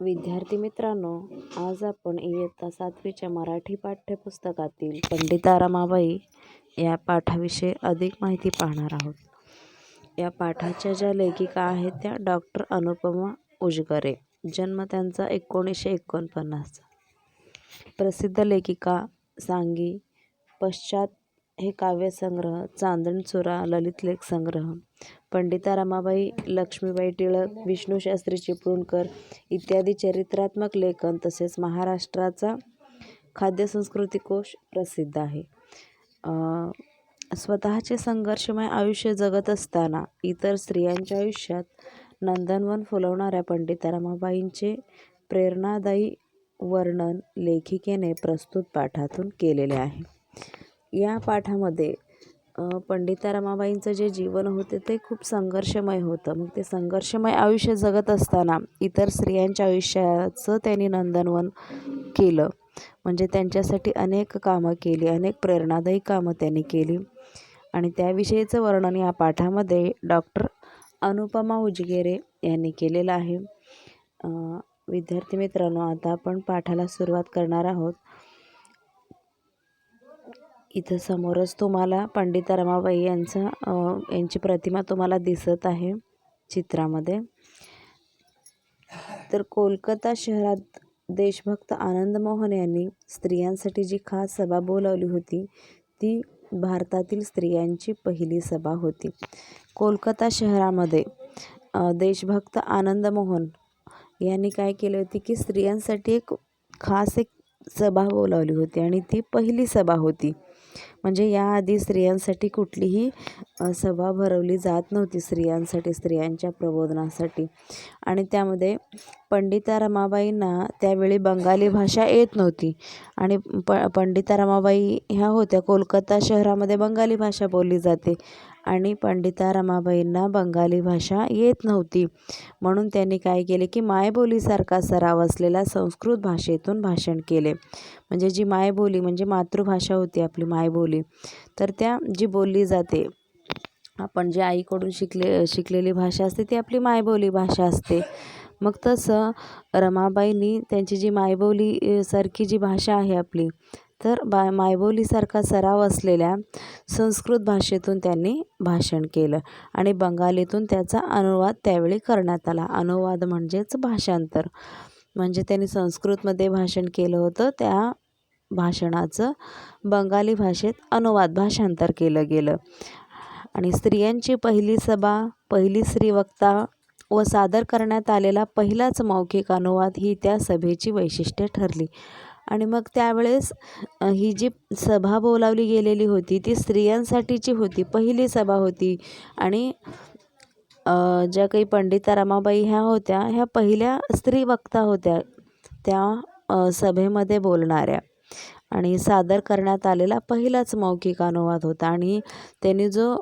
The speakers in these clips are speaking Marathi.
विद्यार्थी मित्रांनो आज आपण इयत्ता सातवीच्या मराठी पाठ्यपुस्तकातील पंडिता रमाबाई या पाठाविषयी अधिक माहिती पाहणार आहोत. या पाठाच्या ज्या लेखिका आहेत त्या डॉक्टर अनुपमा उजगरे जन्म त्यांचा एकोणीसशे एकोणपन्नास. प्रसिद्ध लेखिका सांगी पश्चात हे काव्यसंग्रह चांदणचुरा ललित लेख संग्रह पंडिता रमाबाई लक्ष्मीबाई टिळक विष्णूशास्त्री चिपळूणकर इत्यादी चरित्रात्मक लेखन तसेच महाराष्ट्राचा खाद्यसंस्कृती कोश प्रसिद्ध आहे. स्वतःचे संघर्षमय आयुष्य जगत असताना इतर स्त्रियांच्या आयुष्यात नंदनवन फुलवणाऱ्या पंडिता रमाबाईंचे प्रेरणादायी वर्णन लेखिकेने प्रस्तुत पाठातून केलेले आहे. या पाठामध्ये पंडिता रमाबाईंचं जे जीवन होते ते खूप संघर्षमय होतं. मग ते संघर्षमय आयुष्य जगत असताना इतर स्त्रियांच्या आयुष्याचं त्यांनी नंदनवन केलं. म्हणजे त्यांच्यासाठी अनेक कामं केली अनेक प्रेरणादायी कामं त्यांनी केली. आणि त्याविषयीचं वर्णन या पाठामध्ये डॉक्टर अनुपमा उजगेरे यांनी केलेलं आहे. विद्यार्थी मित्रांनो आता आपण पाठाला सुरुवात करणार आहोत. इथं समोरच तुम्हाला पंडिता रमाबाई यांचा यांची प्रतिमा तुम्हाला दिसत आहे चित्रामध्ये. तर कोलकाता शहरात देशभक्त आनंद मोहन यांनी स्त्रियांसाठी जी खास सभा बोलावली होती ती भारतातील स्त्रियांची पहिली सभा होती. कोलकाता शहरामध्ये देशभक्त आनंद मोहन यांनी काय केले होते की स्त्रियांसाठी एक खास एक सभा बोलावली होती आणि ती पहिली सभा होती. म्हणजे याआधी स्त्रियांसाठी कुठलीही सभा भरवली जात नव्हती स्त्रियांसाठी स्त्रियांच्या प्रबोधनासाठी. आणि त्यामध्ये पंडिता रमाबाईंना त्यावेळी बंगाली भाषा येत नव्हती. आणि प पंडिता रमाबाई ह्या होत्या कोलकाता शहरामध्ये बंगाली भाषा बोलली जाते. आणि पंडिता रमाबाईंना बंगाली भाषा येत नव्हती. म्हणून त्यांनी काय केले की मायबोलीसारखा सराव असलेला संस्कृत भाषेतून भाषण केले. म्हणजे जी मायबोली म्हणजे मातृभाषा होती आपली मायबोली. तर त्या जी बोलली जाते आपण जे आईकडून शिकले शिकलेली भाषा असते ती आपली मायबोली भाषा असते. मग तसं रमाबाईंनी त्यांची जी मायबोली सारखी जी भाषा आहे आपली तर बा मायबोलीसारखा सराव असलेल्या संस्कृत भाषेतून त्यांनी भाषण केलं आणि बंगालीतून त्याचा अनुवाद त्यावेळी करण्यात आला. अनुवाद म्हणजेच भाषांतर. म्हणजे त्यांनी संस्कृतमध्ये भाषण केलं होतं. त्या भाषणाचं बंगाली भाषेत अनुवाद भाषांतर केलं गेलं. आणि स्त्रियांची पहिली सभा पहिली स्त्रीवक्ता व सादर करण्यात आलेला पहिलाच मौखिक अनुवाद ही त्या सभेची वैशिष्ट्ये ठरली. आणि मग त्यावेळेस ही जी सभा बोलावली गेलेली होती ती स्त्रियांसाठीची होती पहिली सभा होती. आणि ज्या काही पंडिता रमाबाई ह्या होत्या ह्या पहिल्या स्त्री वक्ता होत्या त्या सभेमध्ये बोलणाऱ्या. आणि सादर करण्यात आलेला पहिलाच मौखिक अनुवाद होता. आणि त्यांनी जो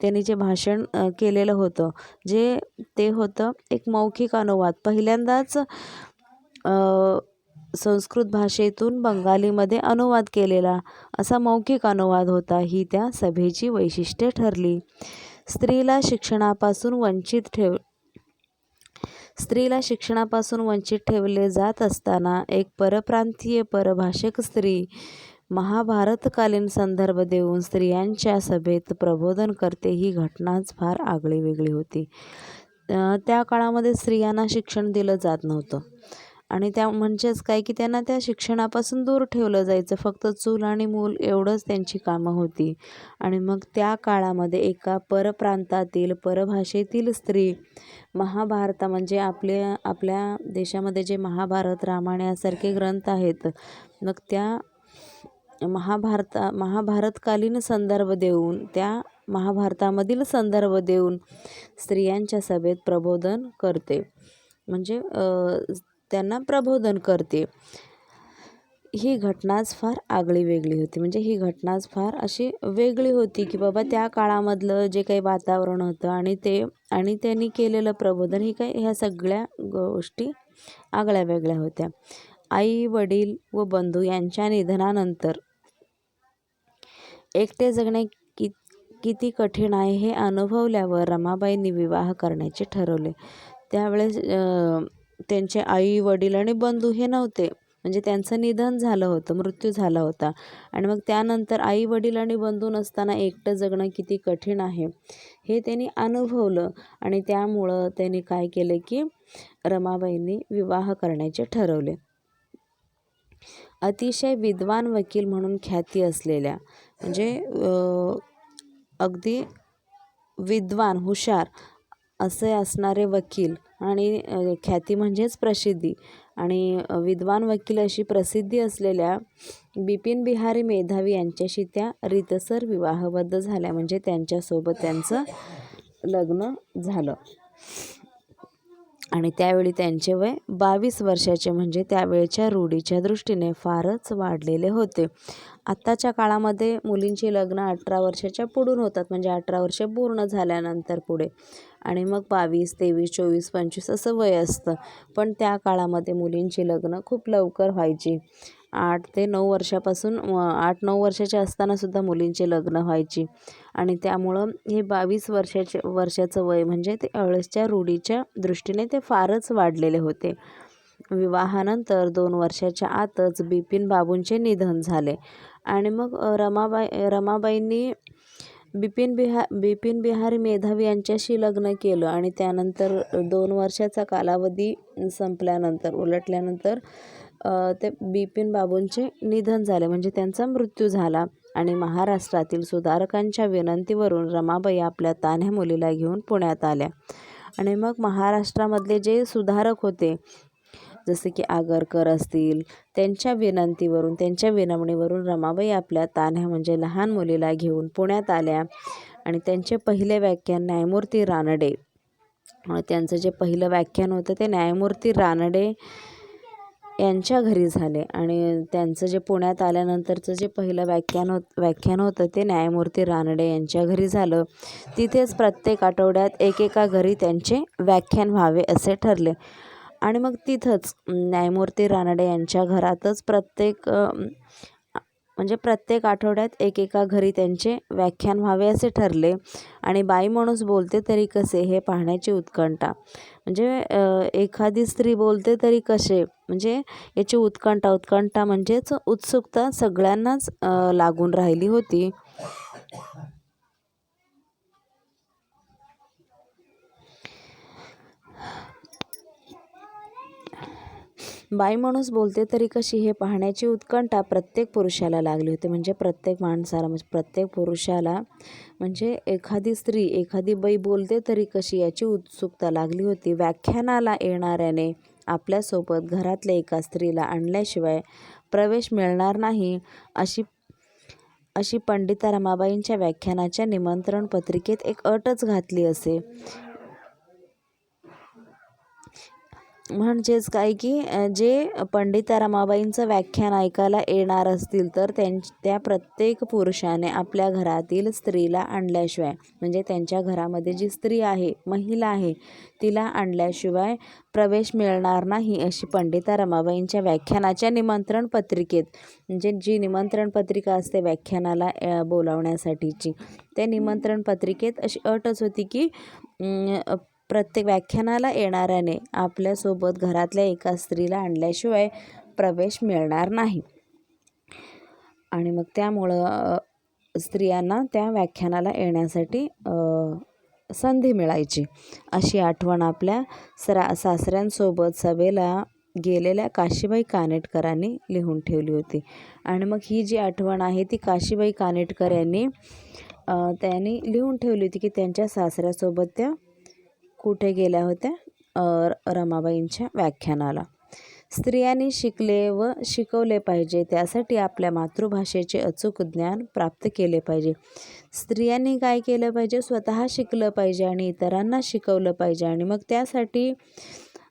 त्यांनी जे भाषण केलेलं होतं जे ते होतं एक मौखिक अनुवाद. पहिल्यांदाच संस्कृत भाषेतून बंगालीमध्ये अनुवाद केलेला असा मौखिक अनुवाद होता ही त्या सभेची वैशिष्ट्ये ठरली. स्त्रीला शिक्षणापासून वंचित ठेव स्त्रीला शिक्षणापासून वंचित ठेवले जात असताना एक परप्रांतीय परभाषक स्त्री महाभारतकालीन संदर्भ देऊन स्त्रियांच्या सभेत प्रबोधन करते ही घटनाच फार आगळी वेगळी होती त्या काळामध्ये स्त्रियांना शिक्षण दिलं जात नव्हतं. आणि त्या म्हणजेच काय की त्यांना त्या शिक्षणापासून दूर ठेवलं जायचं. फक्त चूल आणि मूल एवढंच त्यांची कामं होती. आणि मग त्या काळामध्ये एका परप्रांतातील परभाषेतील स्त्री महाभारता म्हणजे आपल्या आपल्या देशामध्ये जे महाभारत रामायण यासारखे ग्रंथ आहेत मग त्या महाभारता महाभारतकालीन संदर्भ देऊन त्या महाभारतामधील संदर्भ देऊन स्त्रियांच्या सभेत प्रबोधन करते. म्हणजे त्यांना प्रबोधन करते. ही घटनाच फार आगळी वेगळी होती. म्हणजे ही घटनाच फार अशी वेगळी होती की बाबा त्या काळामधलं जे काही वातावरण होतं आणि ते आणि त्यांनी केलेलं प्रबोधन ही काय ह्या सगळ्या गोष्टी आगळ्या वेगळ्या होत्या. आई वडील व बंधू यांच्या निधनानंतर एकटे जगणे कि किती कठीण आहे हे अनुभवल्यावर रमाबाईंनी विवाह करण्याचे ठरवले. त्यावेळेस त्यांचे आई वडील आणि बंधू हे नव्हते. म्हणजे त्यांचं निधन झालं होतं मृत्यू झाला होता. आणि मग त्यानंतर आई वडील आणि बंधू नसताना एकटं जगणं किती कठीण आहे हे त्यांनी अनुभवलं. आणि त्यामुळं त्यांनी काय केलं की रमाबाईंनी विवाह करण्याचे ठरवले. अतिशय विद्वान वकील म्हणून ख्याती असलेल्या म्हणजे अगदी विद्वान हुशार असे असणारे वकील आणि ख्याती म्हणजेच प्रसिद्धी आणि विद्वान वकील अशी प्रसिद्धी असलेल्या बिपिन बिहारी मेधावी यांच्याशी त्या रीतसर विवाहबद्ध झाल्या. म्हणजे त्यांच्यासोबत त्यांचं लग्न झालं. आणि त्यावेळी त्यांचे वय बावीस वर्षाचे. म्हणजे त्यावेळच्या रूढीच्या दृष्टीने फारच वाढलेले होते. आत्ताच्या काळामध्ये मुलींची लग्न अठरा वर्षाच्या पुढून होतात. म्हणजे अठरा वर्ष पूर्ण झाल्यानंतर पुढे. आणि मग बावीस तेवीस चोवीस पंचवीस असं वय असतं. पण त्या काळामध्ये मुलींची लग्न खूप लवकर व्हायची. आठ ते नऊ वर्षापासून आठ नऊ वर्षाच्या असतानासुद्धा मुलींची लग्न व्हायची. आणि त्यामुळं हे बावीस वर्षाचे वर्षाचं वय म्हणजे ते अळसच्या रूढीच्या दृष्टीने ते फारच वाढलेले होते. विवाहानंतर दोन वर्षाच्या आतच बिपिन बाबूंचे निधन झाले. आणि मग रमाबाई रमाबाईंनी बिपिन बिहा बिपिन बिहारी मेधावी यांच्याशी लग्न केलं आणि त्यानंतर दोन वर्षाचा कालावधी संपल्यानंतर उलटल्यानंतर ते बिपिन बाबूंचे निधन झाले. म्हणजे त्यांचा मृत्यू झाला आणि महाराष्ट्रातील सुधारकांच्या विनंतीवरून रमाबाई आपल्या तान्ह्या मुलीला घेऊन पुण्यात आल्या. आणि मग महाराष्ट्रामधले जे सुधारक होते जसे की आगरकर असतील त्यांच्या विनंतीवरून त्यांच्या विनवणीवरून रमाबाई आपल्या तान्ह्या म्हणजे लहान मुलीला घेऊन पुण्यात आल्या. आणि त्यांचे पहिले व्याख्यान न्यायमूर्ती रानडे. त्यांचं जे पहिलं व्याख्यान होतं ते न्यायमूर्ती रानडे यांच्या घरी झाले. आणि त्यांचं जे पुण्यात आल्यानंतरचं जे पहिलं व्याख्यान होत व्याख्यान होतं ते न्यायमूर्ती रानडे यांच्या घरी झालं. तिथेच प्रत्येक आठवड्यात एकेका घरी त्यांचे व्याख्यान व्हावे असे ठरले. आणि मग तिथंच न्यायमूर्ती रानडे यांच्या घरातच प्रत्येक म्हणजे प्रत्येक आठवड्यात एकेका घरी त्यांचे व्याख्यान व्हावे असे ठरले. आणि बाई माणूस बोलते तरी कसे हे पाहण्याची उत्कंठा. म्हणजे एखादी स्त्री बोलते तरी कसे म्हणजे याची उत्कंठा उत्कंठा म्हणजेच उत्सुकता सगळ्यांनाच लागून राहिली होती. बाई माणूस बोलते तरी कशी? हे पाहण्याची उत्कंठा प्रत्येक पुरुषाला लागली होती. म्हणजे प्रत्येक माणसाला म्हणजे प्रत्येक पुरुषाला म्हणजे एखादी स्त्री एखादी बाई बोलते तरी कशी याची उत्सुकता लागली होती. व्याख्यानाला येणाऱ्याने आपल्यासोबत घरातल्या एका स्त्रीला आणल्याशिवाय प्रवेश मिळणार नाही अशी अशी पंडिता रमाबाईंच्या व्याख्यानाच्या निमंत्रण पत्रिकेत एक अटच घातली असे. म्हणजेच काय की जे पंडिता रमाबाईंचं व्याख्यान ऐकायला येणार असतील तर त्यां त्या प्रत्येक पुरुषाने आपल्या घरातील स्त्रीला आणल्याशिवाय म्हणजे त्यांच्या घरामध्ये जी स्त्री आहे महिला आहे तिला आणल्याशिवाय प्रवेश मिळणार नाही अशी पंडिता रमाबाईंच्या व्याख्यानाच्या निमंत्रण पत्रिकेत म्हणजे जी निमंत्रण पत्रिका असते व्याख्यानाला बोलावण्यासाठीची त्या निमंत्रण पत्रिकेत अशी अटच होती की प्रत्येक व्याख्यानाला येणाऱ्याने आपल्यासोबत घरातल्या एका स्त्रीला आणल्याशिवाय प्रवेश मिळणार नाही. आणि मग त्यामुळं स्त्रियांना त्या व्याख्यानाला येण्यासाठी संधी मिळायची. अशी आठवण आपल्या सरा सासऱ्यांसोबत सभेला गेलेल्या काशीबाई कानेटकरांनी लिहून ठेवली होती. आणि मग ही जी आठवण आहे ती काशीबाई कानेटकर यांनी त्यांनी लिहून ठेवली होती की त्यांच्या सासऱ्यासोबत त्या कुठे गेल्या होत्या? रमाबाईंच्या व्याख्यानाला. स्त्रियांनी शिकले व शिकवले पाहिजे. त्यासाठी आपल्या मातृभाषेचे अचूक ज्ञान प्राप्त केले पाहिजे. स्त्रियांनी काय केलं पाहिजे? स्वतः शिकलं पाहिजे आणि इतरांना शिकवलं पाहिजे. आणि मग त्यासाठी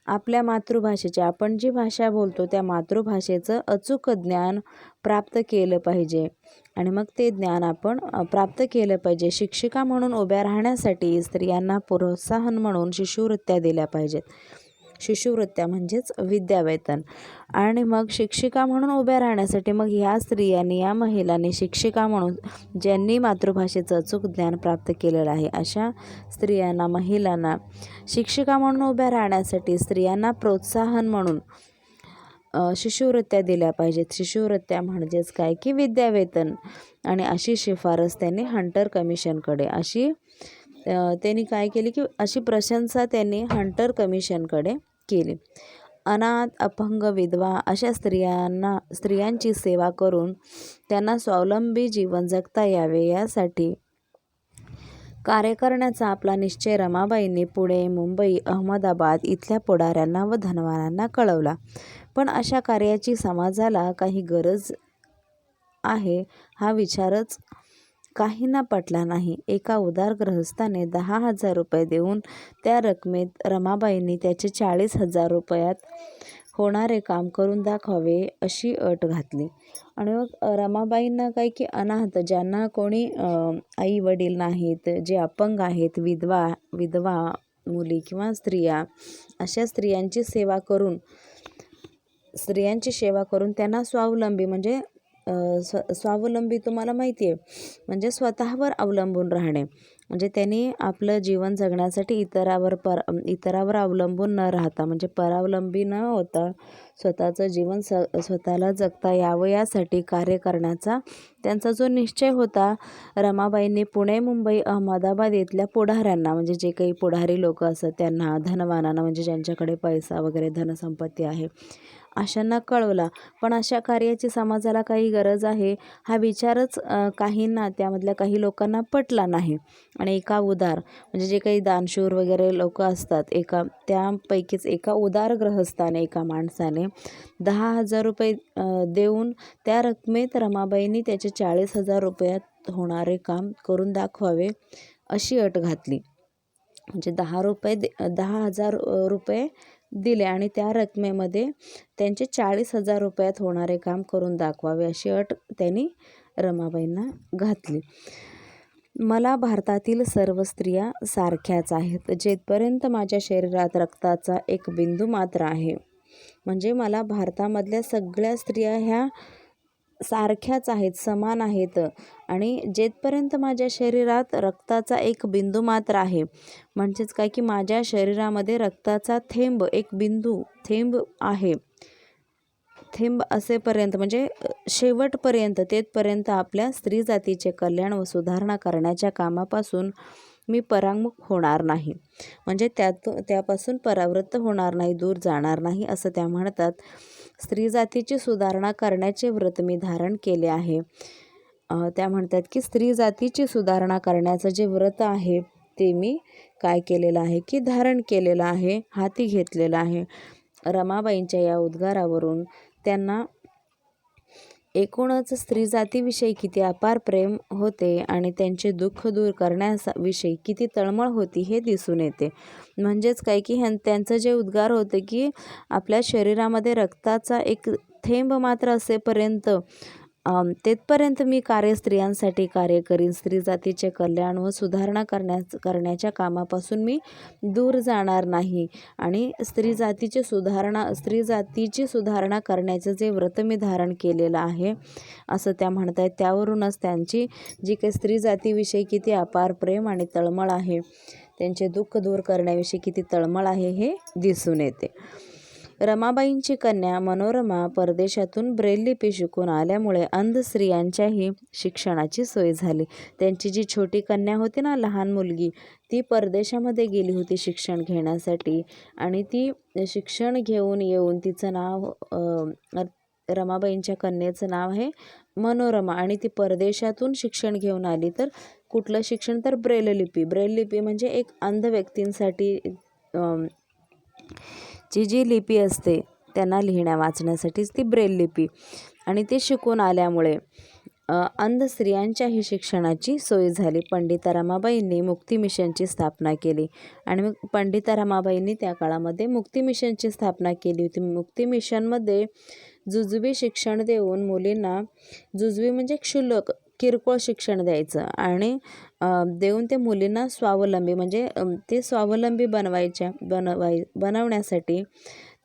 आपल्या मातृभाषेचे आपण जी भाषा बोलतो त्या मातृभाषेचं अचूक ज्ञान प्राप्त केलं पाहिजे. आणि मग ते ज्ञान आपण प्राप्त केलं पाहिजे. शिक्षिका म्हणून उभ्या राहण्यासाठी स्त्रियांना प्रोत्साहन म्हणून शिष्यवृत्त्या दिल्या पाहिजेत. शिष्यवृत्त्या म्हणजेच विद्यावेतन. आणि मग शिक्षिका म्हणून उभ्या राहण्यासाठी मग ह्या स्त्रियांनी या महिलांनी शिक्षिका म्हणून ज्यांनी मातृभाषेचं अचूक ज्ञान प्राप्त केलेलं आहे अशा स्त्रियांना महिलांना शिक्षिका म्हणून उभ्या राहण्यासाठी स्त्रियांना प्रोत्साहन म्हणून शिष्यवृत्त्या दिल्या पाहिजेत. शिष्यवृत्त्या म्हणजेच काय? की विद्यावेतन. आणि अशी शिफारस त्यांनी हंटर कमिशनकडे अशी त्यांनी काय केली की अशी प्रशंसा त्यांनी हंटर कमिशनकडे केली. अनाथ अपंग विधवा अशा स्त्रियांना स्त्रियांची सेवा करून त्यांना स्वावलंबी जीवन जगता यावे यासाठी कार्य करण्याचा आपला निश्चय रमाबाईंनी पुणे मुंबई अहमदाबाद इथल्या पुढाऱ्यांना व धनवानांना कळवला. पण अशा कार्याची समाजाला काही गरज आहे हा विचारच काहींना पटला नाही. एका उदार ग्रहस्थाने दहा हजार रुपये देऊन त्या रकमेत रमाबाईंनी त्याचे चाळीस हजार रुपयात होणारे काम करून दाखवावे अशी अट घातली. आणि मग रमाबाईंना काय की अनाहत ज्यांना कोणी आई वडील नाहीत जे अपंग आहेत विधवा विधवा मुली किंवा स्त्रिया अशा स्त्रियांची सेवा करून स्त्रियांची सेवा करून त्यांना स्वावलंबी म्हणजे स्व स्वावलंबी तुम्हाला माहिती आहे. म्हणजे स्वतःवर अवलंबून राहणे. म्हणजे त्यांनी आपलं जीवन जगण्यासाठी इतरावर पर इतरावर अवलंबून न राहता म्हणजे परावलंबी न होता स्वतःचं जीवन स स्वतःला जगता यावं यासाठी कार्य करण्याचा त्यांचा जो निश्चय होता रमाबाईंनी पुणे मुंबई अहमदाबाद इथल्या पुढाऱ्यांना म्हणजे जे काही पुढारी लोक असतात त्यांना धनवानांना म्हणजे ज्यांच्याकडे पैसा वगैरे धनसंपत्ती आहे अशांना कळवला. पण अशा कार्याची समाजाला काही गरज आहे हा विचारच काहींना त्यामधल्या काही लोकांना पटला नाही. आणि एका उदार म्हणजे जे काही दानशूर वगैरे लोक असतात एका त्यापैकीच एका उदार ग्रहस्थाने एका माणसाने दहा हजार रुपये देऊन त्या रकमेत रमाबाईंनी त्याचे चाळीस हजार रुपयात होणारे काम करून दाखवावे अशी अट घातली. म्हणजे दहा रुपये दे दहा हजार रुपये दिले आणि त्या रकमेमध्ये त्यांचे चाळीस हजार रुपयात होणारे काम करून दाखवावे अशी अट त्यांनी रमाबाईंना घातली. मला भारतातील सर्व स्त्रिया सारख्याच आहेत जेथपर्यंत माझ्या शरीरात रक्ताचा एक बिंदू मात्र आहे. म्हणजे मला भारतामधल्या सगळ्या स्त्रिया ह्या सारख्याच आहेत समान आहेत. आणि जेथपर्यंत माझ्या शरीरात रक्ताचा एक बिंदू मात्र आहे म्हणजेच काय की माझ्या शरीरामध्ये रक्ताचा थेंब एक बिंदू थेंब आहे. थेंब असेपर्यंत म्हणजे शेवटपर्यंत तेथपर्यंत आपल्या स्त्री जातीचे कल्याण व सुधारणा करण्याच्या कामापासून मी परांगमुख होणार नाही. म्हणजे त्यात त्यापासून परावृत्त होणार नाही दूर जाणार नाही असं त्या म्हणतात. स्त्री जातीची सुधारणा करण्याचे व्रत मी धारण केले आहे. त्या म्हणतात की स्त्री जातीची सुधारणा करण्याचं जे व्रत आहे ते मी काय केलेलं आहे? की धारण केलेलं आहे हाती घेतलेलं आहे. रमाबाईंच्या या उद्गारावरून त्यांना एकूणच स्त्री जातीविषयी किती अपार प्रेम होते आणि त्यांचे दुःख दूर करण्याविषयी किती तळमळ होती हे दिसून येते. म्हणजेच काय की ह्यां त्यांचं जे उद्गार होते की आपल्या शरीरामध्ये रक्ताचा एक थेंब मात्र असेपर्यंत तेथपर्यंत मी कार्य स्त्रियांसाठी कार्य करीन. स्त्री जातीचे कल्याण व सुधारणा करण्याच करण्याच्या कामापासून मी दूर जाणार नाही. आणि स्त्री जातीची सुधारणा स्त्री जातीची सुधारणा करण्याचं जे व्रत मी धारण केलेलं आहे असं त्या म्हणत आहेत त्यावरूनच त्यांची जी काही स्त्री जातीविषयी किती अपार प्रेम आणि तळमळ आहे त्यांचे दुःख दूर करण्याविषयी किती तळमळ आहे हे दिसून येते. रमाबाईंची कन्या मनोरमा परदेशातून ब्रेल लिपी शिकून आल्यामुळे अंध स्त्रियांच्याही शिक्षणाची सोय झाली. त्यांची जी छोटी कन्या होती ना लहान मुलगी ती परदेशामध्ये गेली होती शिक्षण घेण्यासाठी आणि ती शिक्षण घेऊन येऊन तिचं नाव रमाबाईंच्या कन्येचं नाव आहे मनोरमा आणि ती परदेशातून शिक्षण घेऊन आली. तर कुठलं शिक्षण? तर ब्रेल लिपी. ब्रेल लिपी म्हणजे एक अंध व्यक्तींसाठी जी जी लिपी असते त्यांना लिहिण्या वाचण्यासाठीच ती ब्रेल लिपी. आणि ते शिकून आल्यामुळे अंध स्त्रियांच्याही शिक्षणाची सोय झाली. पंडिता रमाबाईंनी मुक्ती मिशनची स्थापना केली. आणि मग पंडिता रमाबाईंनी त्या काळामध्ये मुक्ती मिशनची स्थापना केली होती. मुक्ती मिशनमध्ये जुजबी शिक्षण देऊन मुलींना जुजबी म्हणजे क्षुल्लक किरकोळ शिक्षण द्यायचं आणि देऊन ते मुलींना स्वावलंबी म्हणजे ते स्वावलंबी बनवायच्या बनवाय बनवण्यासाठी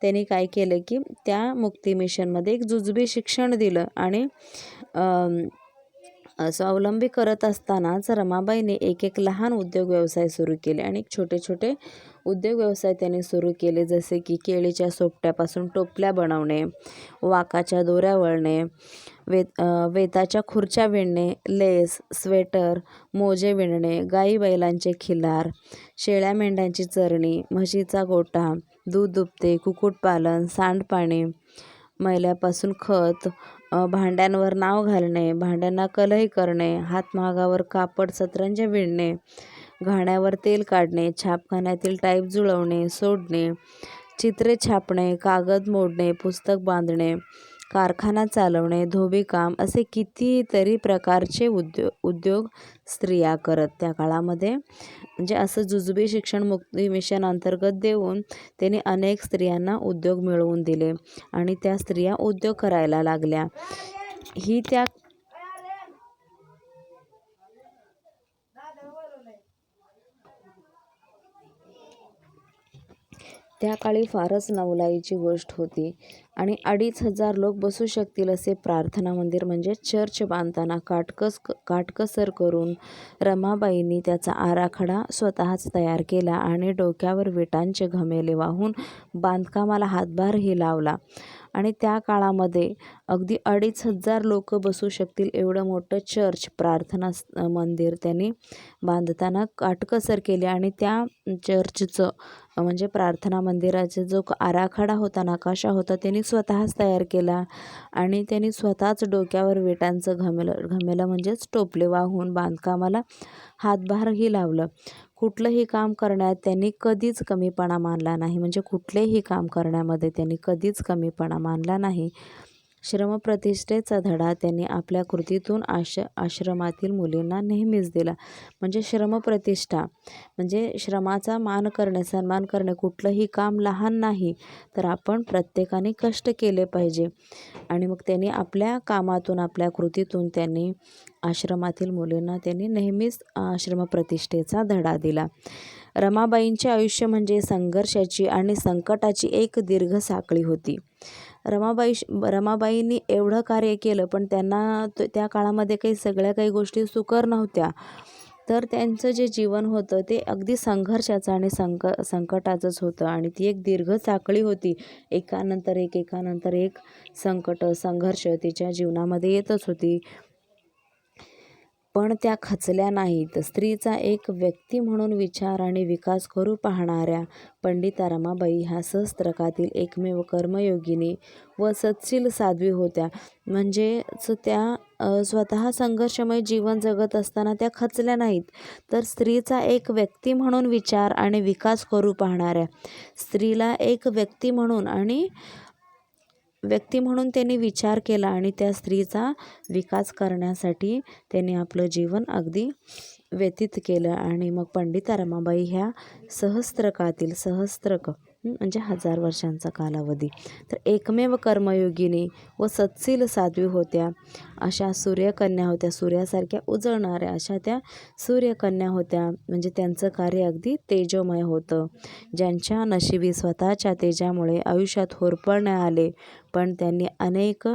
त्यांनी काय केलं की त्या मुक्ती मिशनमध्ये एक जुजबी शिक्षण दिलं आणि स्वावलंबी करत असतानाच रमाबाईने एक एक लहान उद्योग व्यवसाय सुरू केले आणि छोटे छोटे उद्योग व्यवसाय त्यांनी सुरू केले जसे की केळीच्या सोपट्यापासून टोपल्या बनवणे वाकाच्या दोऱ्या वळणे वेत वेताच्या खुर्च्या विणणे लेस स्वेटर मोजे विणणे गाई बैलांचे खिलार शेळ्या मेंढ्यांची चरणी म्हशीचा गोठा दूध दुभते कुक्कुटपालन सांडपाणी मैल्यापासून खत भांड्यांवर नाव घालणे भांड्यांना कलई करणे हातमागावर कापड सतरंज विणणे घाण्यावर तेल काढणे छापखान्यातील टाईप जुळवणे सोडणे चित्रे छापणे कागद मोडणे पुस्तक बांधणे कारखाना चालवणे धोबीकाम असे कितीतरी प्रकारचे उद्योग उद्योग स्त्रिया करत त्या काळामध्ये. म्हणजे असं जुजबी शिक्षण मुक्ती मिशन अंतर्गत देऊन त्यांनी अनेक स्त्रियांना उद्योग मिळवून दिले आणि त्या स्त्रिया उद्योग करायला लागल्या. ही त्या त्या काळी फारच नवलाईची गोष्ट होती. आणि अडीच हजार लोक बसू शकतील असे प्रार्थना मंदिर म्हणजे चर्च बांधताना काटकस काटकसर करून रमाबाईंनी त्याचा आराखडा स्वतःच तयार केला आणि डोक्यावर विटांचे घमेले वाहून बांधकामाला हातभारही लावला. आणि त्या काळामध्ये अगदी अडीच हजार लोक बसू शकतील एवढं मोठं चर्च प्रार्थना मंदिर त्यांनी बांधताना काटकसर केले. आणि त्या चर्चचं म्हणजे प्रार्थना मंदिराचा जो आराखडा होता नकाशा होता त्यांनी स्वतःच तयार केला. आणि त्यांनी स्वतःच डोक्यावर विटांचं घमेलं घमेलं म्हणजेच टोपले वाहून बांधकामाला हातभारही लावलं. कुठलंही काम करण्यात त्यांनी कधीच कमीपणा मानला नाही. म्हणजे कुठलेही काम करण्यामध्ये त्यांनी कधीच कमीपणा मानला नाही. श्रमप्रतिष्ठेचा धडा त्यांनी आपल्या कृतीतून आश आश्रमातील मुलींना नेहमीच दिला. म्हणजे श्रमप्रतिष्ठा म्हणजे श्रमाचा मान करणे सन्मान करणे कुठलंही काम लहान नाही तर आपण प्रत्येकाने कष्ट केले पाहिजे. आणि मग त्यांनी आपल्या कामातून आपल्या कृतीतून त्यांनी आश्रमातील मुलींना त्यांनी नेहमीच आश्रमप्रतिष्ठेचा धडा दिला. रमाबाईंचे आयुष्य म्हणजे संघर्षाची आणि संकटाची एक दीर्घ साखळी होती. रमाबाई रमाबाईंनी एवढं कार्य केलं पण त्यांना त्या काळामध्ये काही सगळ्या काही गोष्टी सुकर नव्हत्या. तर त्यांचं जे जीवन होतं ते अगदी संघर्षाचं आणि संक संकटाचंच होतं आणि ती एक दीर्घ साखळी होती. एकानंतर एक एकानंतर एक संकट संघर्ष तिच्या जीवनामध्ये येतच होती. पण त्या खचल्या नाहीत. स्त्रीचा एक व्यक्ती म्हणून विचार आणि विकास करू पाहणाऱ्या पंडिता रमाबाई ह्या सहस्त्रकातील एकमेव कर्मयोगिनी व सत्शील साध्वी होत्या. म्हणजेच त्या स्वतः संघर्षमय जीवन जगत असताना त्या खचल्या नाहीत. तर स्त्रीचा एक व्यक्ती म्हणून विचार आणि विकास करू पाहणाऱ्या स्त्रीला एक व्यक्ती म्हणून आणि व्यक्ती म्हणून त्यांनी विचार केला आणि त्या स्त्रीचा विकास करण्यासाठी त्यांनी आपलं जीवन अगदी व्यतीत केलं. आणि मग पंडिता रमाबाई ह्या सहस्त्रकातील सहस्त्रक म्हणजे हजार वर्षांचा कालावधी. तर एकमेव कर्मयोगिनी व सत्शील साध्वी होत्या. अशा सूर्यकन्या होत्या. सूर्यासारख्या उजळणाऱ्या अशा त्या सूर्यकन्या होत्या. म्हणजे त्यांचं कार्य अगदी तेजोमय होतं. ज्यांच्या नशिबी स्वतःच्या तेजामुळे आयुष्यात होरपळणे आले पण त्यांनी अनेक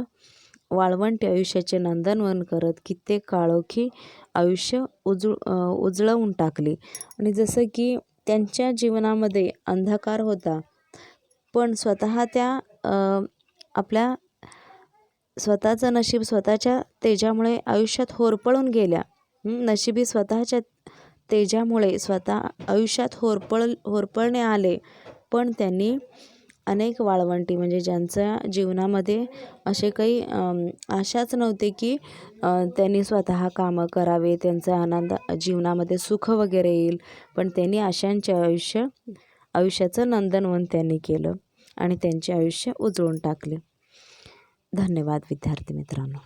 वाळवंटी आयुष्याचे नंदनवन करत कित्येक काळोखी आयुष्य उजळ उजळवून टाकले. आणि जसं की त्यांच्या जीवनामध्ये अंधकार होता. पण स्वतः त्या आपल्या स्वतःचं नशीब स्वतःच्या तेजामुळे आयुष्यात होरपळून गेल्या. नशिबी स्वतःच्या तेजामुळे स्वतः आयुष्यात होरपळ होरपळणे आले. पण त्यांनी अनेक वाळवंटी म्हणजे ज्यांच्या जीवनामध्ये असे काही आशाच नव्हते की त्यांनी स्वतः कामं करावे त्यांचा आनंद जीवनामध्ये सुख वगैरे येईल. पण त्यांनी आशांचे आयुष्य आयुष्याचं नंदनवन त्यांनी केलं आणि त्यांचे आयुष्य उजळून टाकले. धन्यवाद विद्यार्थी मित्रांनो.